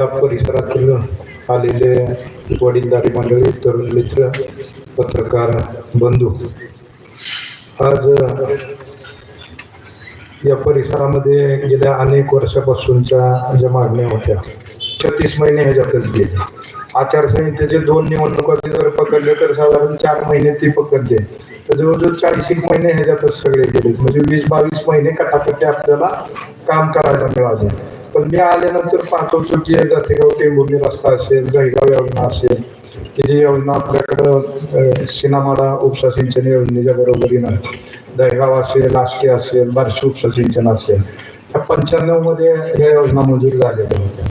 या परिसरातील आलेले वडीलधारी मंडळी तरुण मित्र पत्रकार बंधू आज या परिसरामध्ये गेल्या अनेक वर्षापासूनच्या ज्या मागण्या होत्या छत्तीस महिने ह्याच्यातच गेले. आचारसंहितेचे दोन निवडणुका जर पकडले तर साधारण चार महिने ती पकडले. तर जवळजवळ चाळीस एक महिने ह्याच्यातच सगळे गेले म्हणजे वीस बावीस महिने कटाकटी आपल्याला काम करायला मिळाले. पण मी आल्यानंतर पाठवतो की जातेगाव टेंभुर्णी रस्ता असेल जळगाव योजना असेल की जी योजना आपल्याकडं सिनामाडा उपसा सिंचन योजनेच्या बरोबरीनं दहेगाव असेल आष्टी असेल बार्शी उपसा सिंचन असेल ह्या पंच्याण्णवमध्ये ह्या योजना मंजूर झालेल्या होत्या.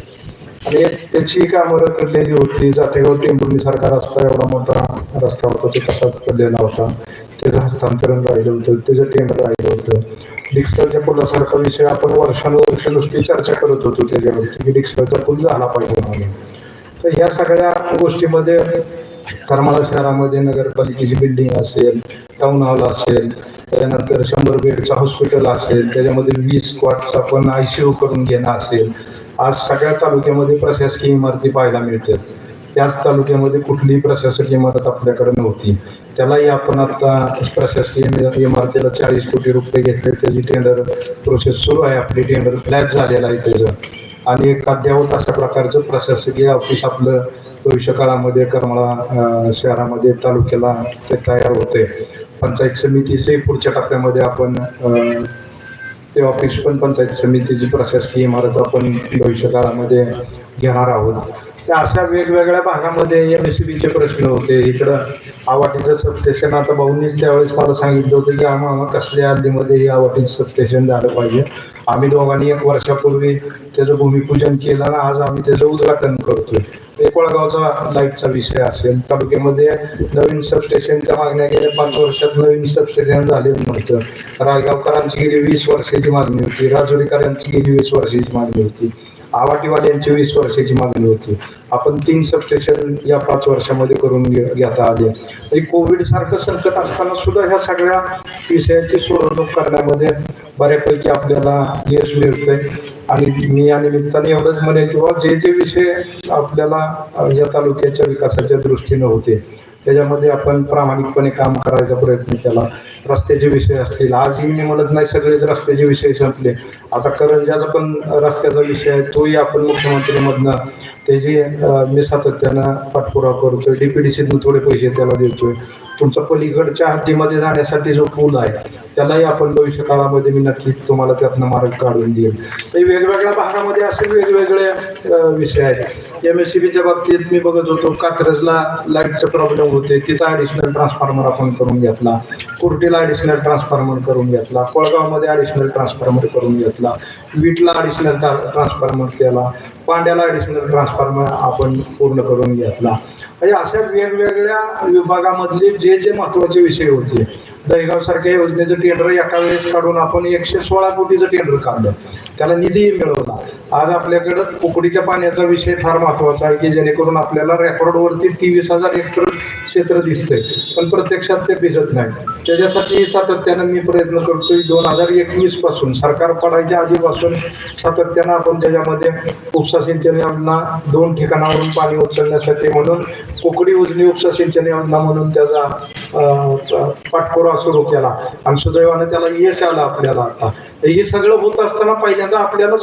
आणि त्याची कामं रखडलेली होती. जातेगाव टेंभुर्णी सारखा रस्ता एवढा मोठा रस्ता होता तो कसा पडलेला होता. त्याचं हस्तांतरण राहिलं होतं त्याचं टेंडर राहिलं होतं. डिक्सलच्या पुलासारखा विषय आपण वर्षानुवर्ष नुसती चर्चा करत होतो त्याच्यावरती की डिक्सलचा पूल झाला पाहिजे म्हणून. तर ह्या सगळ्या गोष्टीमध्ये करमाळा शहरामध्ये नगरपालिकेची बिल्डिंग असेल टाऊन हॉल असेल त्यानंतर शंभर बेडचं हॉस्पिटल असेल त्याच्यामध्ये वीस क्वाटचा पण आय सी यू करून घेणं असेल आज सगळ्या तालुक्यामध्ये प्रशासकीय इमारती पाहायला मिळतात. त्याच तालुक्यामध्ये कुठलीही प्रशासकीय इमारत आपल्याकडे नव्हती. त्यालाही आपण आता प्रशासकीय इमारतीला चाळीस कोटी रुपये घेतले. त्याची टेंडर प्रोसेस सुरू आहे. आपली टेंडर फ्लॅट झालेला आहे त्याचं. आणि एक अद्यावत अशा प्रकारचं प्रशासकीय ऑफिस आपलं भविष्य काळामध्ये करमाळा शहरामध्ये तालुक्याला ते तयार होते. पंचायत समितीचे पुढच्या टप्प्यामध्ये आपण ते ऑफिस पण पंचायत समितीची प्रशासकीय इमारत आपण भविष्य काळामध्ये घेणार आहोत. त्या अशा वेगवेगळ्या भागामध्ये एम एस बीचे प्रश्न होते. इकडं आवाटीचं सबस्टेशन आता भाऊंनीच त्यावेळेस मला सांगितलं होतं की आम्हाला कसल्या हद्दीमध्ये हे आवाटीचं सबस्टेशन झालं पाहिजे. आम्ही दोघांनी एक वर्षापूर्वी त्याचं भूमिपूजन केलं आणि आज आम्ही त्याचं उद्घाटन करतोय. ते कोळगावचा लाईटचा विषय असेल. तालुक्यामध्ये नवीन सबस्टेशनच्या मागण्या गेल्या पाच वर्षात नवीन सबस्टेशन झाले नव्हतं रायगावकरांची गेली वीस वर्षाची मागणी होती. राजुरीकरांची गेली वीस वर्षाची मागणी होती. आवाटीवाल्यांची वीस वर्षाची मागणी होती. आपण तीन सबस्टेशन या पाच वर्षामध्ये करून घेता आले. कोविड सारखं संकट असताना सुद्धा ह्या सगळ्या विषयाची सोडवणूक करण्यामध्ये बऱ्यापैकी आपल्याला यश मिळतंय. आणि मी या निमित्ताने एवढंच म्हणेन किंवा जे जे विषय आपल्याला या तालुक्याच्या विकासाच्या दृष्टीनं होते त्याच्यामध्ये आपण प्रामाणिकपणे काम करायचा प्रयत्न केला. रस्त्याचे विषय असतील. आजही मी म्हणत नाही सगळेच रस्त्याचे विषय संपले. आता करंजाचा पण रस्त्याचा विषय आहे. तोही आपण मुख्यमंत्रीमधनं त्याची जे मी सातत्यानं पाठपुरावा करतोय डीपीडीसीतून थोडे पैसे त्याला देतोय. तुमचा पलीकडच्या हद्दीमध्ये जाण्यासाठी जो पूल आहे त्यालाही आपण भविष्य काळामध्ये मी नक्की तुम्हाला त्यातनं मार्ग काढून देईल. तर वेगवेगळ्या भागामध्ये असे वेगवेगळे विषय आहेत. एम एस सी बीच्या बाबतीत मी बघत होतो कात्रजला लाईटचे प्रॉब्लेम होते तिथं ॲडिशनल ट्रान्सफॉर्मर आपण करून घेतला. कुर्टीला ॲडिशनल ट्रान्सफॉर्मर करून घेतला. कोळगावमध्ये ॲडिशनल ट्रान्सफॉर्मर करून घेतला. वीटला ॲडिशनल ट्रान्सफॉर्मर केला. पांड्याला ॲडिशनल ट्रान्सफॉर्मर आपण पूर्ण करून घेतला. म्हणजे अशा वेगवेगळ्या विभागामधले जे जे महत्त्वाचे विषय होते दहीगाव सारख्या योजनेचं टेंडर एका वेळेस काढून आपण एकशे सोळा कोटीचं टेंडर काढलं. त्याला निधी मिळवला. आज आपल्याकडं कोकडीच्या पाण्याचा विषय फार महत्त्वाचा आहे की जेणेकरून आपल्याला रेकॉर्डवरती तेवीस हजार हेक्टर क्षेत्र दिसतंय पण प्रत्यक्षात ते दिसत नाही. त्याच्यासाठी सातत्यानं मी प्रयत्न करतोय दोन हजार एकवीसपासून सरकार पडायच्या आधीपासून सातत्यानं आपण त्याच्यामध्ये उपसा सिंचन योजना दोन ठिकाणावरून पाणी उचलण्यासाठी म्हणून कोकडी उजनी उपसा सिंचन योजना म्हणून त्याचा पाठपुरावा सुरू केला. आणि सुदैवाने त्याला यश आलं आपल्याला आता. हे सगळं होत असताना पहिल्यांदा आपल्याला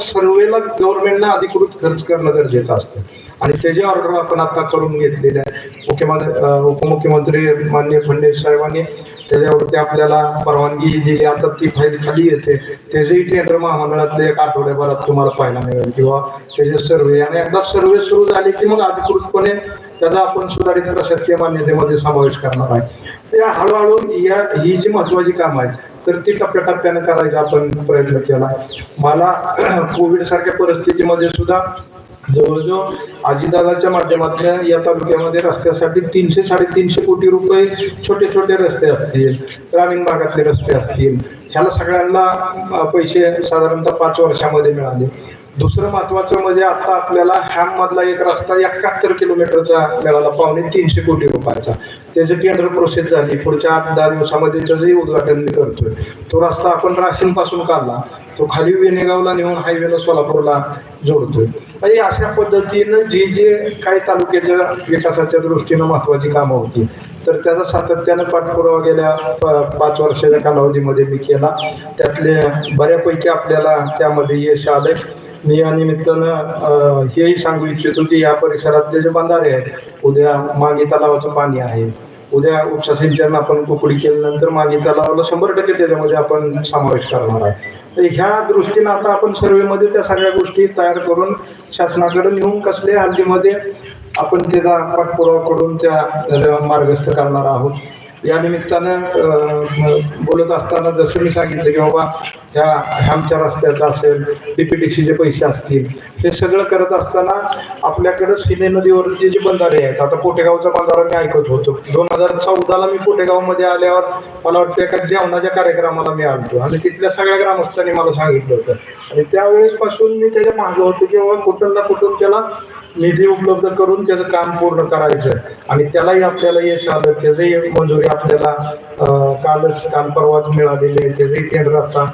वेळेला गव्हर्नमेंटनं अधिकृत खर्च करणं गरजेचं असतं. आणि त्याची ऑर्डर आपण आता करून घेतलेल्या मुख्यमंत्री उपमुख्यमंत्री माननीय फडणवीस साहेबांनी त्याच्यावरती आपल्याला परवानगी दिली. आता ती फाईल खाली येते. त्याचेही टेंडर महामंडळातले एक आठवड्याभरात तुम्हाला पाहायला मिळेल किंवा त्याचे सर्वे आणि एकदा सर्वे सुरू झाले की मग अधिकृतपणे त्याचा आपण सुधारित प्रशासकीय मान्यतेमध्ये समावेश करणार आहे. त्या हळूहळू या ही जी महत्वाची काम आहे तर ती टप्प्याटप्प्याने करायचा आपण प्रयत्न केला. मला कोविड सारख्या परिस्थितीमध्ये सुद्धा जवळजवळ आजीदादाच्या माध्यमातून या तालुक्यामध्ये रस्त्यासाठी तीनशे साडेतीनशे कोटी रुपये छोटे छोटे रस्ते असतील ग्रामीण भागातले रस्ते असतील ह्याला सगळ्यांना पैसे साधारणतः पाच वर्षामध्ये मिळाले. दुसरं महत्वाचं म्हणजे आता आपल्याला हॅम मधला एक रस्ता एकाहत्तर किलोमीटरचा मिळाला पावणे तीनशे कोटी रुपयाचा. त्याची टेंडर प्रोसेस झाली. पुढच्या आठ दहा दिवसामध्ये त्याचंही उद्घाटन मी करतोय. तो रस्ता आपण राशीन पासून काढला. तो खाली वेनेगावला नेऊन हायवेला सोलापूरला जोडतोय. आणि अशा पद्धतीनं जे जे काही तालुक्याच्या विकासाच्या दृष्टीनं महत्वाची कामं होती तर त्याचा सातत्यानं पाठपुरावा गेल्या पाच वर्षाच्या कालावधीमध्ये मी केला. त्यातले बऱ्यापैकी आपल्याला त्यामध्ये यश आलंय. मी या निमित्तानं हेही सांगू इच्छितो की या परिसरातले जे बंधारे आहेत उद्या मागे तलावाचं पाणी आहे. उद्या उपसा सिंचन आपण कुकडी केल्यानंतर मागे तलावाला शंभर टक्के त्याच्यामध्ये आपण समावेश करणार आहे तर ह्या दृष्टीनं आता आपण सर्वेमध्ये त्या सगळ्या गोष्टी तयार करून शासनाकडे नेऊन कसले हल्लीमध्ये आपण त्याचा पाठपुरावा करून त्या मार्गस्थ करणार आहोत. या निमित्तानं बोलत असताना जसं मी सांगितलं की बाबा ह्या ह्यामच्या रस्त्याचा असेल डीपीटीसीचे पैसे असतील हे सगळं करत असताना आपल्याकडं सिने नदीवरचे जे बंधारे आहेत आता पोटेगावचा बंधारा मी ऐकत होतो. दोन हजार चौदाला मी पोटेगावमध्ये आल्यावर मला वाटतं एका जेवणाच्या कार्यक्रमाला मी आलो आणि तिथल्या सगळ्या ग्रामस्थांनी मला सांगितलं होतं. आणि त्यावेळेसपासून मी त्याच्या मागं होतो की बाबा कुठून ना कुठून त्याला निधी उपलब्ध करून त्याचं काम पूर्ण करायचं. आणि त्यालाही आपल्याला यश आलं त्याचंही मंजुरी आपल्याला कालच काल परवाच मिळालेली आहे त्याचंही टेंडर आता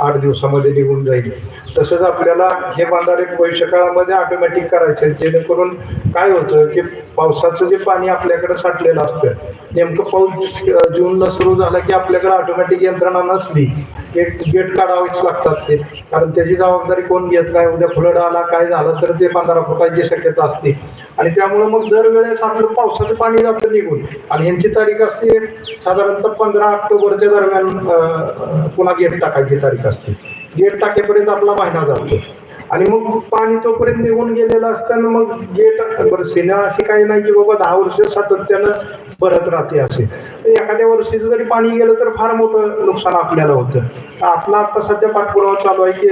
आठ दिवसामध्ये निघून जाईल. तसंच आपल्याला हे बांधारे भविष्य काळामध्ये ऑटोमॅटिक करायचे जेणेकरून काय होतं की पावसाचं जे पाणी आपल्याकडे साठलेलं असतं नेमकं पाऊस जूनला सुरू झाला की आपल्याकडे ऑटोमॅटिक यंत्रणा नसली एक गेट काढावेच लागतात ते. कारण त्याची जबाबदारी कोण घेत नाही उद्या फ्लड आला काय झालं तर ते बांधारा फुटायची शक्यता असते. आणि त्यामुळे मग दरवेळेस आपलं पावसाचं पाणी जातं निघून. आणि यांची तारीख असते साधारणतः पंधरा ऑक्टोबरच्या दरम्यान पुन्हा गेट टाकायची तारीख असते. गेट टाकेपर्यंत आपला महिना जातो. आणि मग पाणी तोपर्यंत निघून गेलेलं असताना मग गेट बरं सेना अशी काही नाही की बाबा दहा वर्ष सातत्यानं भरत राहते असे. एखाद्या वर्षी जरी पाणी गेलं तर फार मोठं नुकसान आपल्याला होतं. आपला आता सध्या पाठपुरावा चालू आहे की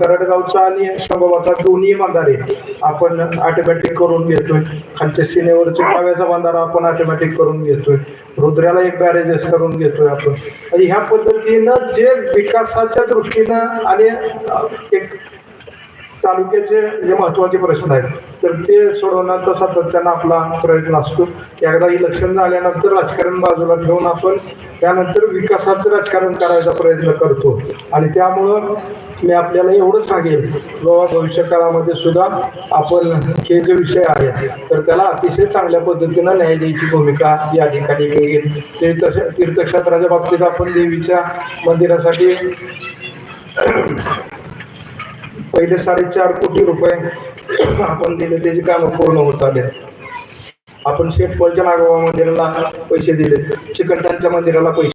तरडगावचा आणि संभवाचा दोन्ही बंधारे आपण ऑटोमॅटिक करून घेतोय. खालच्या सिनेवरचे पाव्याचा बंधारा आपण ऑटोमॅटिक करून घेतोय. रुद्राला एक बॅरेजेस करून घेतोय आपण. ह्या पद्धतीनं जे विकासाच्या दृष्टीनं आणि एक तालुक्याचे जे महत्त्वाचे प्रश्न आहेत. तर ते सोडवण्याचा सातत्यानं आपला प्रयत्न असतो. की एकदा इलेक्शन झाल्यानंतर राजकारण बाजूला ठेवून आपण त्यानंतर विकासाचं राजकारण करायचा प्रयत्न करतो. आणि त्यामुळं मी आपल्याला एवढंच सांगेल बाबा भविष्य काळामध्ये सुद्धा आपण हे जे विषय आहेत तर त्याला अतिशय चांगल्या पद्धतीनं न्याय द्यायची भूमिका या ठिकाणी मी ते तशा तीर्थक्षेत्राच्या बाबतीत आपण देवीच्या मंदिरासाठी पहिले साडेचार कोटी रुपये आपण दिले त्याची कामं पूर्ण होत आले. आपण शेटपळच्या नागोबा मंदिराला पैसे दिले चिकलठाणच्या मंदिराला पैसे.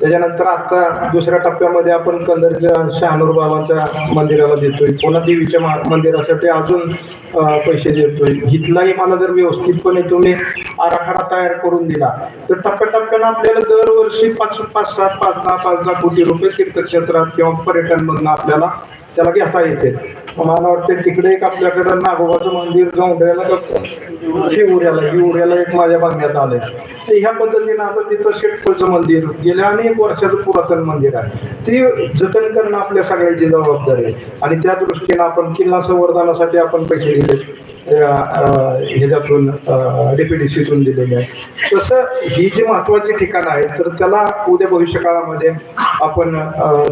त्याच्यानंतर आता दुसऱ्या टप्प्यामध्ये आपण कंदरच्या शहानूर बाबाच्या मंदिराला देतोय. पुन्हा देवीच्या मंदिरासाठी अजून पैसे देतोय. इथलाही मला जर व्यवस्थितपणे तुम्ही आराखडा तयार करून दिला तर टप्प्याटप्प्यानं आपल्याला दरवर्षी पाच पाच सात पाच दहा पाच दहा कोटी रुपये तीर्थक्षेत्रात किंवा पर्यटनमधनं आपल्याला त्याला घेता येते. मला वाटतं तिकडे एक आपल्याकडे नागोबाचं मंदिर गौंड्याला शिवऱ्याला शिवऱ्याला एक माझ्या बांधण्यात आलंय. तर ह्या पद्धतीनं आता तिथं शेटपूरचं मंदिर गेल्या अनेक वर्षाचं पुरातन मंदिर आहे. ते जतन करणं आपल्या सगळ्याची जबाबदारी आहे. आणि त्या दृष्टीनं आपण किल्ला संवर्धनासाठी आपण पैसे दिले. ह्याच्यातून डीपीडीसीतून दिलेले आहे. तसं ही जी महत्वाची ठिकाणं आहेत तर त्याला उद्या भविष्य काळामध्ये आपण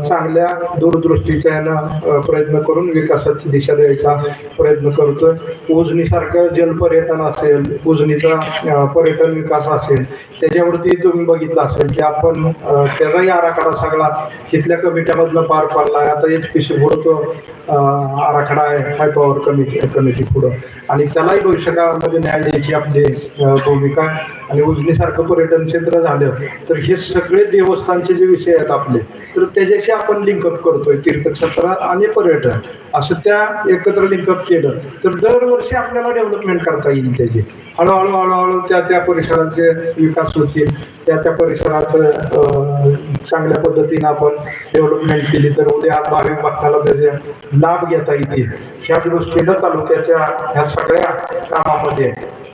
चांगल्या दूरदृष्टीच्या यानं प्रयत्न करून विकासाची दिशा द्यायचा प्रयत्न करतोय. उजनीसारखं जलपर्यटन असेल उजनीचा पर्यटन विकास असेल त्याच्यावरती तुम्ही बघितलं असेल की आपण त्याचाही आराखडा सगळा तिथल्या कमिट्यामधनं पार पाडला आता एच पी सी पुढं तो आराखडा आहे हाय पॉवर कमिटी कमिटी पुढं. आणि त्यालाही भविष्यकाळामध्ये न्याय द्यायची आपली भूमिका आणि उजनीसारखं पर्यटन क्षेत्र झालं तर हे सगळे देवस्थानचे जे विषय आहेत आपले तर त्याच्याशी आपण लिंकअप करतोय तीर्थक्षेत्र आणि पर्यटन असं त्या एकत्र लिंकअप केलं तर दरवर्षी आपल्याला डेव्हलपमेंट करता येईल त्याची. हळूहळू हळूहळू त्या त्या परिसराचे विकास होतील त्या त्या परिसराचं चांगल्या पद्धतीनं आपण डेव्हलपमेंट केली तर उद्या भाविक भक्ताला त्याचे लाभ घेता येतील. ह्या दृष्टीनं तालुक्याच्या ह्या सगळ्या कामामध्ये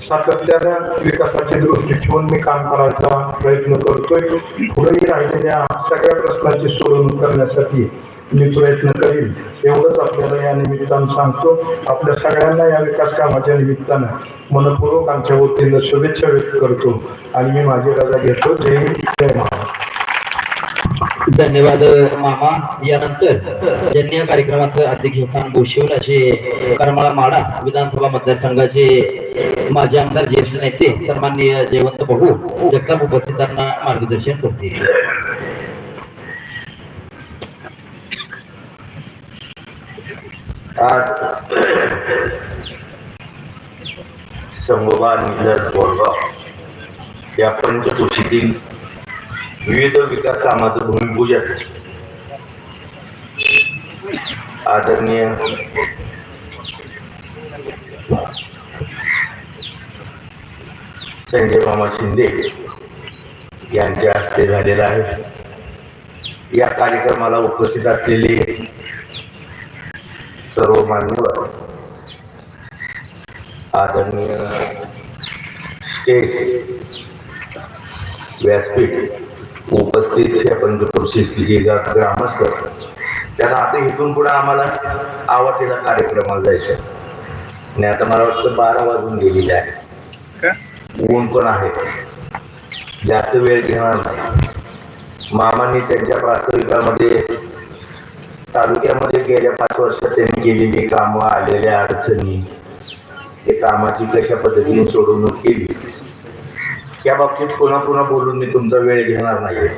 सातत्यानं विकासाची दृष्टी ठेवून मी काम करायचा प्रयत्न करतोय. पुढेही राहिलेल्या सगळ्या प्रश्नांची सोडवणूक करण्यासाठी मी प्रयत्न करीन. एवढंच आपल्याला या निमित्तानं सांगतो. आपल्या सगळ्यांना या विकास कामाच्या निमित्तानं मनपूर्वक आमच्या वतीनं शुभेच्छा व्यक्त करतो. आणि मी माझी रजा घेतो. जय जय महाराज. धन्यवाद मामा. यानंतर ज्यांनी या कार्यक्रमाचं अध्यक्ष स्थान असे करमाळा माडा विधानसभा मतदारसंघाचे माजी आमदार ज्येष्ठ नेते सन्माननीय जयवंत भाऊ जगताप उपस्थितांना मार्गदर्शन करतील. आज संगोबा निधर बोरगाव या पंचकोशीतील विविध विकास कामाचं भूमिपूजन. आदरणीय संजय मामा शिंदे यांच्या हस्ते झालेला आहे. या कार्यक्रमाला उपस्थित असलेले सर्व मान्यवर आदरणीय स्टेट व्यासपीठ उपस्थित या पंचकृषी ग्रामस्थ त्यांना आता इथून पुढे आम्हाला आवडतेला कार्यक्रमाला जायचं आणि आता मला वाटतं बारा वाजून गेलेले आहे ऊन पण आहे. जास्त वेळ घेणार नाही. मामांनी त्यांच्या प्रास्ताविकामध्ये तालुक्यामध्ये गेल्या पाच वर्षात त्यांनी केलेली कामं आलेल्या अडचणी ते कामाची कशा पद्धतीने सोडवणूक केली या बाबतीत पुन्हा पुन्हा बोलून मी तुमचा वेळ घेणार नाही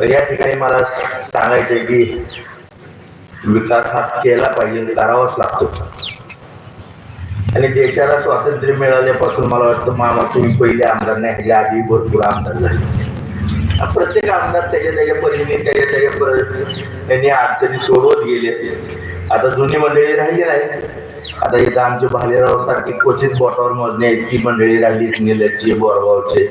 तर या ठिकाणी मला सांगायचं आहे की विकास हा केला पाहिजे करावाच लागतो. आणि देशाला स्वातंत्र्य मिळाल्यापासून मला वाटतं मामा तुम्ही पहिले आमदार नाही ह्याच्या आधी भरपूर आमदार झाले. प्रत्येक आमदार त्याच्या त्याच्या परीने त्याच्या त्याच्या पर त्यांनी अडचणी सोडवत गेले. आता जुनी मंडळी राहिली नाही आता इथं आमचे भालेराव सारखी क्वचित बोटावर मोजण्याची मंडळी राहिली निलची बोरगावचे.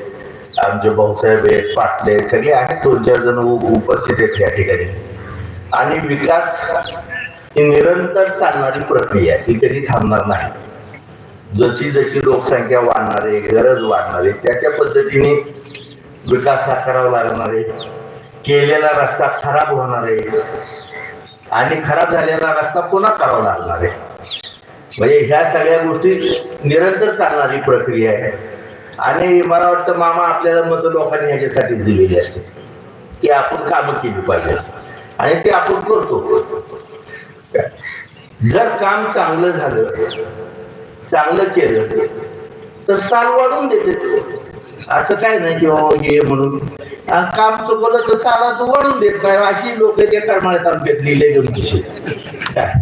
आमचे भाऊसाहेब आहेत पाटले सगळे आहेत. दोन चार जण उपस्थित आहेत या ठिकाणी. आणि विकास ही निरंतर चालणारी प्रक्रिया आहे. ही कधी थांबणार नाही. जशी जशी लोकसंख्या वाढणार आहे गरज वाढणार आहे त्याच्या पद्धतीने विकास हा करावा लागणार आहे. केलेला रस्ता खराब होणार आहे. आणि खराब झालेला रस्ता पुन्हा करावा लागणार आहे. म्हणजे ह्या सगळ्या गोष्टी निरंतर चालणारी प्रक्रिया आहे. आणि मला वाटतं मामा आपल्याला मत लोकांनी ह्याच्यासाठी दिलेली असते. की आपण कामं केली पाहिजे आणि ते आपण करतो. जर काम चांगलं झालं चांगलं केलं तर साल वाढून देते असं काय नाही की हे म्हणून. काम चुकवलं तर साला तू वाढून देत काय अशी लोक त्या कर्माळ्या तालुक्यात लिहिले काय?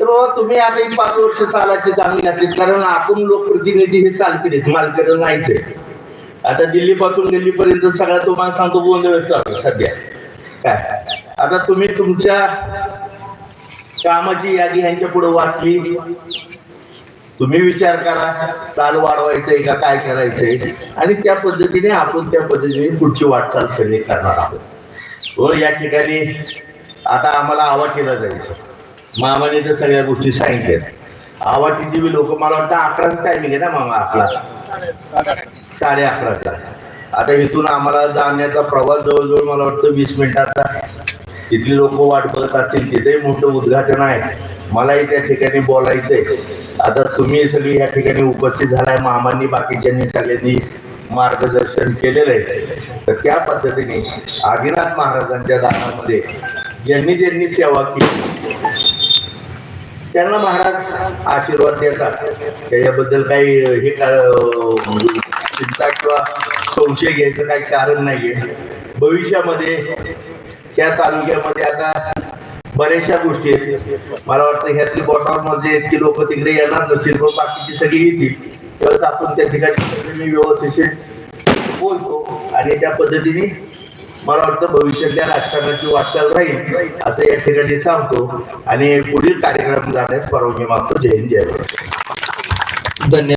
तर तुम्ही आता ही पाच वर्ष सालाची चालू घातली कारण आपण लोकप्रतिनिधी हे चाल केलेत मालकडे नाहीच आहे. आता दिल्लीपासून दिल्लीपर्यंत सगळा तुम्हाला सांगतो गोंधळ चालू आहे सध्या. काय? आता तुम्ही तुमच्या कामाची यादी ह्यांच्या पुढे वाचली. तुम्ही विचार करा साल वाढवायचंय का काय करायचंय? आणि त्या पद्धतीने आपण त्या पद्धतीने पुढची वाटचाल सगळी करणार आहोत. व या ठिकाणी आता आम्हाला आवाटीला जायचं. मामाने तर सगळ्या गोष्टी सांगितल्या. आवाटीची बी लोक मला वाटतं अकराच टायमिंग आहे ना मामा अकरा साडे अकराचा. आता इथून आम्हाला जाण्याचा प्रवास जवळजवळ मला वाटतं वीस मिनिटाचा तिथली लोक वाट बघत असतील तिथेही मोठं उद्घाटन आहे. मलाही त्या ठिकाणी बोलायचंय. आता तुम्ही सगळी या ठिकाणी उपस्थित झालाय मामांनी बाकीच्यांनी सगळ्यांनी मार्गदर्शन केलेलं आहे. तर त्या पद्धतीने आदिनाथ महाराजांच्या दानामध्ये ज्यांनी ज्यांनी सेवा केली त्यांना महाराज आशीर्वाद देतात. त्याच्याबद्दल काही हे का- म्हणजे चिंता किंवा संशय घ्यायचं काही कारण नाहीये. भविष्यामध्ये त्या तालुक्यामध्ये आता बऱ्याचशा गोष्टी आहेत. मला वाटतं ह्यातली बोटावर इतकी लोक तिकडे येणार नसतील पण बाकीची सगळी येतील. तेव्हाच आपण त्या ठिकाणी मी व्यवस्थित बोलतो आणि त्या पद्धतीने मला वाटतं भविष्यातल्या राजकारणाची वाटचाल राहील असं या ठिकाणी सांगतो. आणि पुढील कार्यक्रम जाण्यास परवानगी मागतो. जय हिंद जय धन्यवाद.